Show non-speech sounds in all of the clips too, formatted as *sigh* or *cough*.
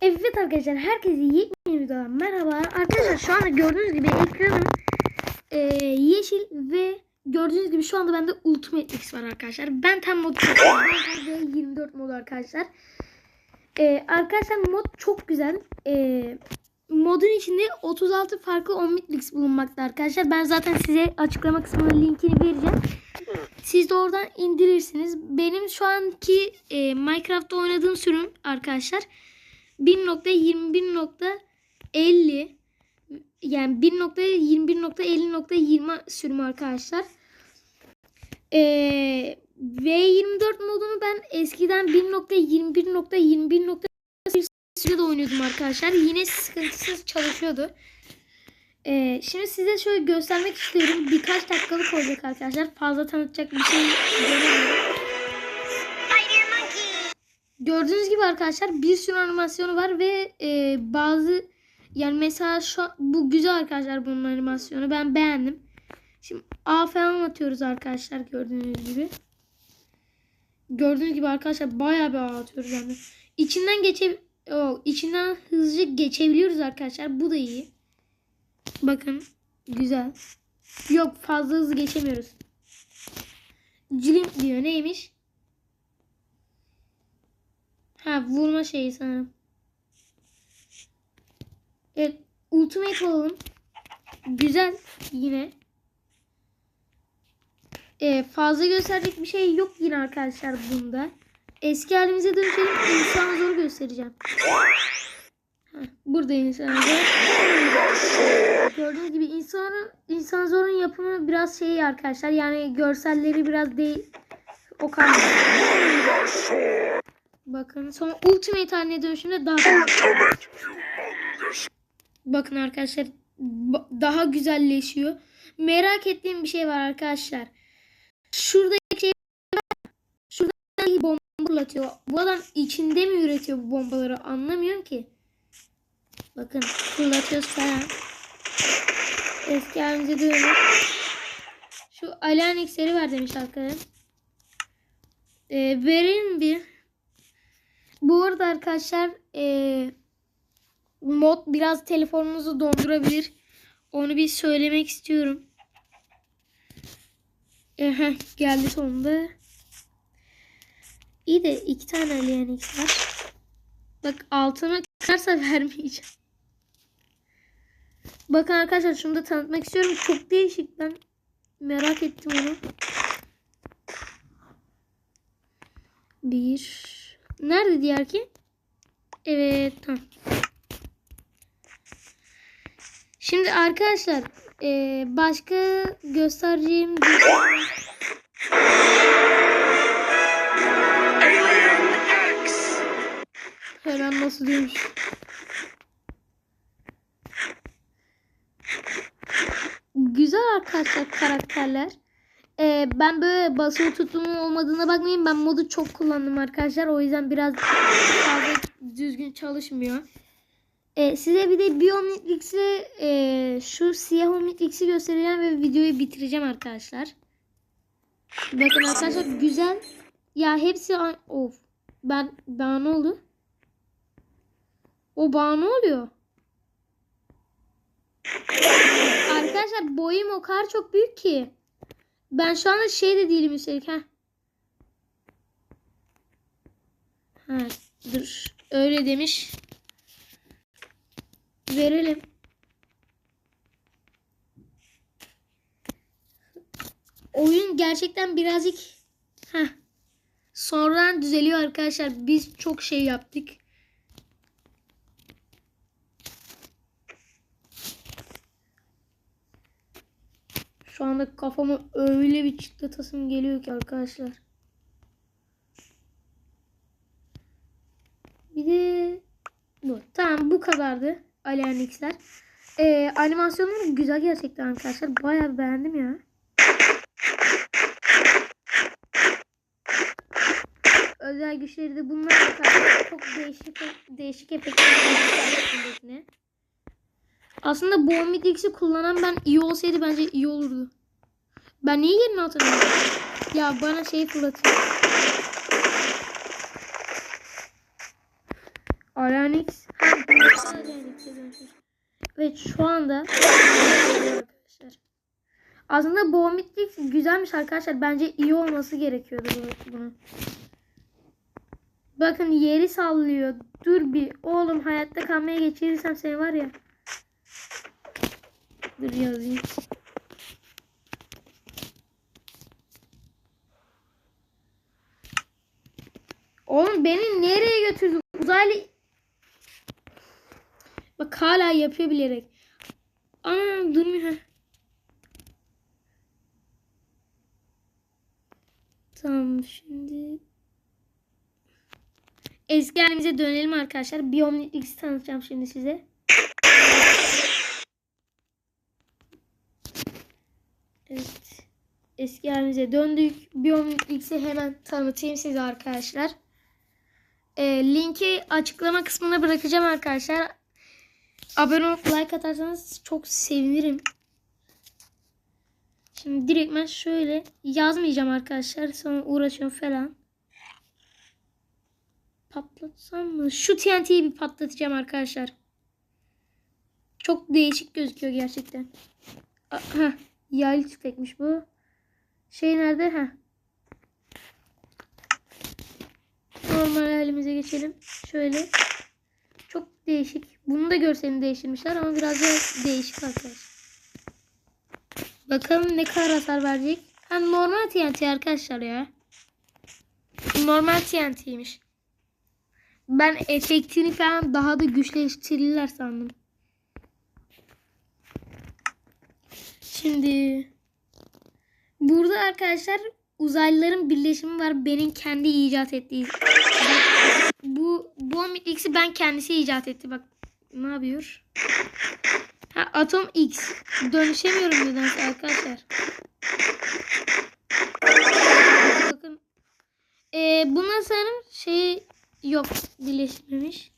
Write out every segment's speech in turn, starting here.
Evet arkadaşlar herkese yeni bir videodan merhaba. Arkadaşlar şu anda gördüğünüz gibi ekranım e, yeşil ve gördüğünüz gibi şu anda bende Ultimate X var arkadaşlar. Ben tam mod ve 24 mod arkadaşlar. E, arkadaşlar mod çok güzel. E, modun içinde 36 farklı Omnitrix bulunmakta arkadaşlar. Ben zaten size açıklama kısmına linkini vereceğim. Siz de oradan indirirsiniz. Benim şu anki e, Minecraft'ta oynadığım sürüm arkadaşlar 1.21.50 yani 1.21.50.20 sürümü arkadaşlar. Ee, V24 modunu ben eskiden 1.21.21.1 de oynuyordum arkadaşlar. Yine sıkıntısız çalışıyordu. Ee, şimdi size şöyle göstermek istiyorum. Birkaç dakikalık olacak arkadaşlar. Fazla tanıtacak bir şey göremiyorum. Gördüğünüz gibi arkadaşlar bir sürü animasyonu var ve e, bazı yani mesela şu bu güzel arkadaşlar bunun animasyonu ben beğendim. Şimdi A falan atıyoruz arkadaşlar gördüğünüz gibi. Gördüğünüz gibi arkadaşlar bayağı bir A atıyoruz yani. İçinden geçe o içinden hızlıca geçebiliyoruz arkadaşlar. Bu da iyi. Bakın güzel. Yok fazla hızlı geçemiyoruz. Cilim diyor neymiş? Ha vurma şeyi sanırım. Evet ultimate olalım. Güzel yine. Ee, fazla gösterecek bir şey yok yine arkadaşlar bunda. Eski halimize dönüşelim. İnsan zor göstereceğim. Heh, burada insan. Gördüğünüz gibi insanın insan zorun yapımı biraz şey arkadaşlar. Yani görselleri biraz değil. O kadar. Bakın sonra ultimate haline dönüşünde daha Bakın arkadaşlar daha güzelleşiyor. Merak ettiğim bir şey var arkadaşlar. Şuradaki şey şurada bomba fırlatıyor. Bu adam içinde mi üretiyor bu bombaları anlamıyorum ki. Bakın fırlatıyor falan. Eski halimize dönüyor. Şu Alien X'leri var demiş arkadaşlar. Ee, verin bir. Bu arada arkadaşlar e, mod biraz telefonunuzu dondurabilir. Onu bir söylemek istiyorum. Ehe, geldi sonunda. İyi de iki tane Alien var. Bak altına çıkarsa *laughs* vermeyeceğim. Bakın arkadaşlar şunu da tanıtmak istiyorum. Çok değişik ben merak ettim onu. Bir. Nerede diğer ki? Evet tamam. Şimdi arkadaşlar e, başka göstereceğim Hemen nasıl diyormuş. Güzel arkadaşlar karakterler. Ee, ben böyle basılı tuttuğumun olmadığına bakmayın. Ben modu çok kullandım arkadaşlar. O yüzden biraz fazla düzgün çalışmıyor. Ee, size bir de Biomitrix'i e, şu siyah Omnitrix'i göstereceğim ve videoyu bitireceğim arkadaşlar. Bakın arkadaşlar güzel. Ya hepsi of. Ben bana ne oldu? O bana ne oluyor? Arkadaşlar boyum o kadar çok büyük ki. Ben şu anda şey de değilim üstelik ha. Ha dur. Öyle demiş. Verelim. Oyun gerçekten birazcık ha sonradan düzeliyor arkadaşlar. Biz çok şey yaptık. Şu anda kafama öyle bir çıtlatasım geliyor ki arkadaşlar. Bir de bu. Tamam bu kadardı Alien X'ler. Ee, animasyonları güzel gerçekten arkadaşlar. Bayağı beğendim ya. Özel güçleri de bunlar arkadaşlar. Çok değişik değişik efektler. Aslında bu Omnitrix'i kullanan ben iyi olsaydı bence iyi olurdu. Ben niye yerine atamıyorum? Ya bana şey fırlatıyor. Dönüşür. Evet şu anda. Aslında bu Omnitrix güzelmiş arkadaşlar. Bence iyi olması gerekiyordu bunu- bunun. Bakın yeri sallıyor. Dur bir. Oğlum hayatta kalmaya geçirirsem seni var ya. Dur yazayım. Oğlum beni nereye götürdün? Uzaylı... Bak hala yapıyor bilerek. Ana durmuyor. Tamam şimdi eski halimize dönelim arkadaşlar. Biomnik X'i tanıtacağım şimdi size. Evet. Eski halimize döndük. Biomnik X'i hemen tanıtayım size arkadaşlar. Ee, linki açıklama kısmına bırakacağım arkadaşlar. Abone olup like atarsanız çok sevinirim. Şimdi direktmen şöyle yazmayacağım arkadaşlar. Sonra uğraşıyorum falan. Patlatsam mı? Şu TNT'yi bir patlatacağım arkadaşlar. Çok değişik gözüküyor gerçekten. Heh, yaylı tüfekmiş bu. Şey nerede? Heh. Normal halimize geçelim. Şöyle. Çok değişik. Bunu da görselini değiştirmişler ama biraz da değişik arkadaşlar. Bakalım ne kadar hasar verecek. Ha normal TNT arkadaşlar ya. Normal TNT'ymiş. Ben efektini falan daha da güçleştirirler sandım. Şimdi burada arkadaşlar uzaylıların birleşimi var. Benim kendi icat ettiği. Bu bu X'i ben kendisi icat etti. Bak ne yapıyor? Ha, Atom X. Dönüşemiyorum nedense arkadaşlar. Bakın. Ee, buna sanırım şey yok. Birleşmemiş.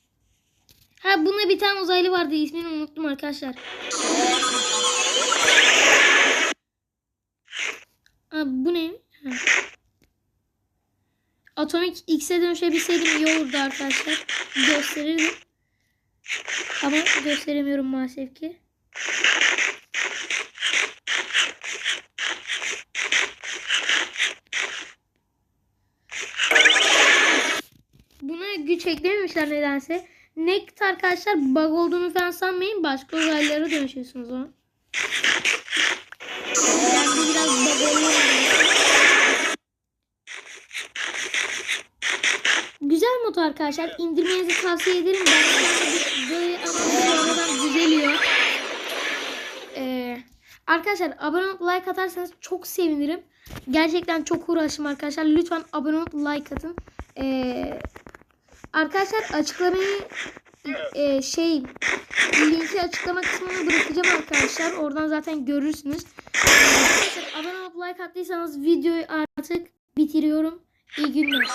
Ha buna bir tane uzaylı vardı. ismini unuttum arkadaşlar. Bu ne? Atomik X'e dönüşebilseydim iyi olurdu arkadaşlar. Gösterirdim. Ama gösteremiyorum maalesef ki. Buna güç eklememişler nedense. Nekt arkadaşlar bug olduğunu falan sanmayın. Başka uzaylılara dönüşüyorsunuz o. Güzel mod arkadaşlar. İndirmenizi tavsiye ederim. Ben böyle aradan düzeliyor. Ee, arkadaşlar abone olup like atarsanız çok sevinirim. Gerçekten çok uğraştım arkadaşlar. Lütfen abone olup like atın. Ee, arkadaşlar açıklamayı e, şey linki açıklama kısmına bırakacağım arkadaşlar. Oradan zaten görürsünüz. Abone olup like attıysanız videoyu artık bitiriyorum. İyi günler.